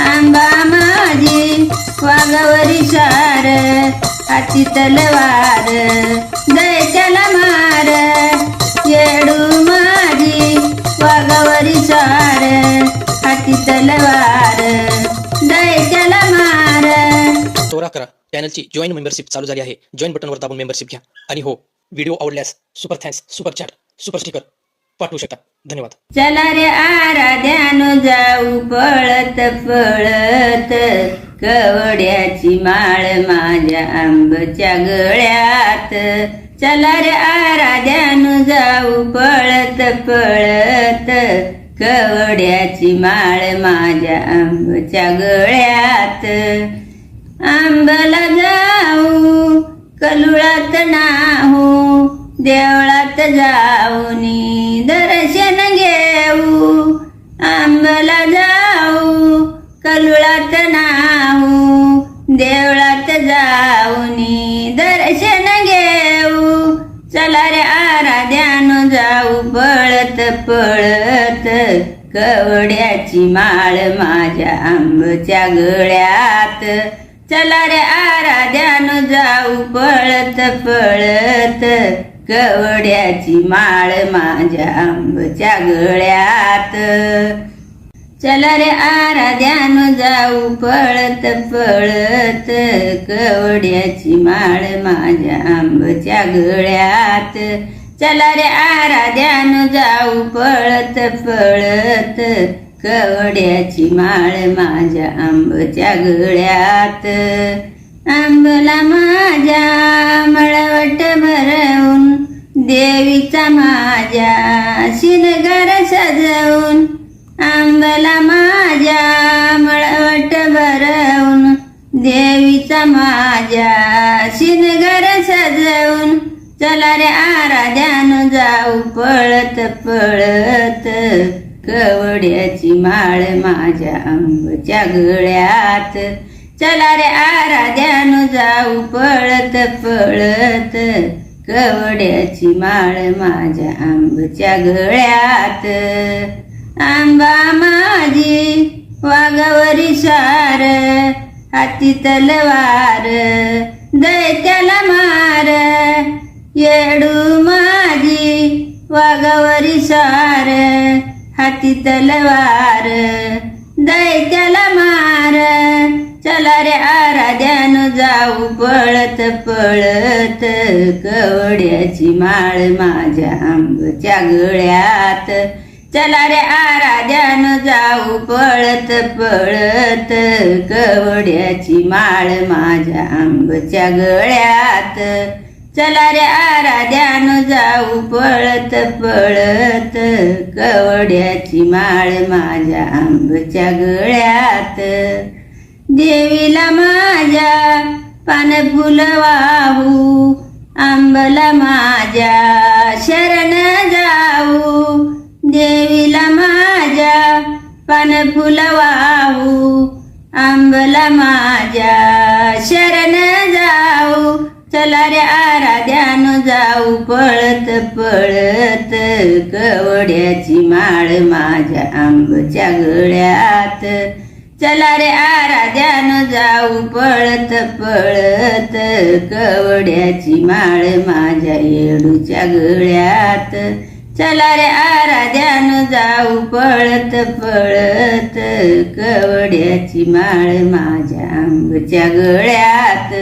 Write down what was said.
आंबा माझी वाघावरी सार हाती तलवार दैत्याला मार. येडू माझी वाघावरी सार हाती तलवार दैत्याला मार. त्वरा करा. चॅनलची जॉईन मेंबरशिप चालू झाली आहे. जॉईन बटनवर दाबून मेंबरशिप घ्या. आणि हो व्हिडिओ आवडल्यास super thanks super chat super sticker पाठवू शकता. धन्यवाद. चला रे आराध्यानो जाऊ पळत पळत कवड्याची माळ माझ्या आंबच्या गळ्यात. चला रे आराध्यानो जाऊ पळत पळत कवड्याची माळ माझ्या आंबच्या गळ्यात. आंबला जाऊ कलुळात नाहू देवळात जाऊनी दर्शन घेऊ. आंबला जाऊ कलुळात नाऊ देवळात जाऊनी दर्शन घेऊ. चला रे आराध्यान जाऊ पळत पळत कवड्याची माळ माझ्या आंबच्या गळ्यात. चला रे आराध्यान जाऊ पळत पळत कवड्याची माळ माझ्या आंबच्या गळ्यात. चला रे आराध्यान जाऊ पळत पळत कवड्याची माळ माझ्या आंबच्या गळ्यात. चला रे आराध्यान जाऊ पळत पळत कवड्याची माळ माझ्या आंबच्या गळ्यात. आंबला माझ्या माझ्या शिनगार सजवून आंबला माझ्या मळवट भरवून देवीचा माझ्या शिनगार सजवून चला रे आराध्यान जाऊ पळत पळत कवड्याची माळ माझ्या आंबच्या गळ्यात. चला रे आराध्यान जाऊ पळत पळत कवड्याची माळ माझ्या आंबच्या गळ्यात आंबा माझी वाघावरी सार हाती तलवार दैत्याला मार. येडू माझी वाघावरी सार हाती तलवार दैत्याला मार. चला रे जाऊ पळत पळत कवड्याची माळ माझ्या आंबच्या गळ्यात. चला रे आराध्यान जाऊ पळत पळत कवड्याची माळ माझ्या आंबच्या गळ्यात. चला रे आराध्यान जाऊ पळत पळत कवड्याची माळ माझ्या आंबच्या गळ्यात. देवीला मा माझ्या पान फुलवाहू आंबला माझ्या शरण जाऊ. देवीला माझ्या पान फुलवाहू आंबला माझ्या शरण जाऊ. चला रे आराध्यान जाऊ पळत पळत कवड्याची माळ माझ्या आंबच्या गळ्यात. चला रे आराध्यानो जाऊ पळत पळत कवड्याची माळ माझ्या येडूच्या गळ्यात. चला रे आराध्यानो जाऊ पळत पळत कवड्याची माळ माझ्या आंबच्या गळ्यात.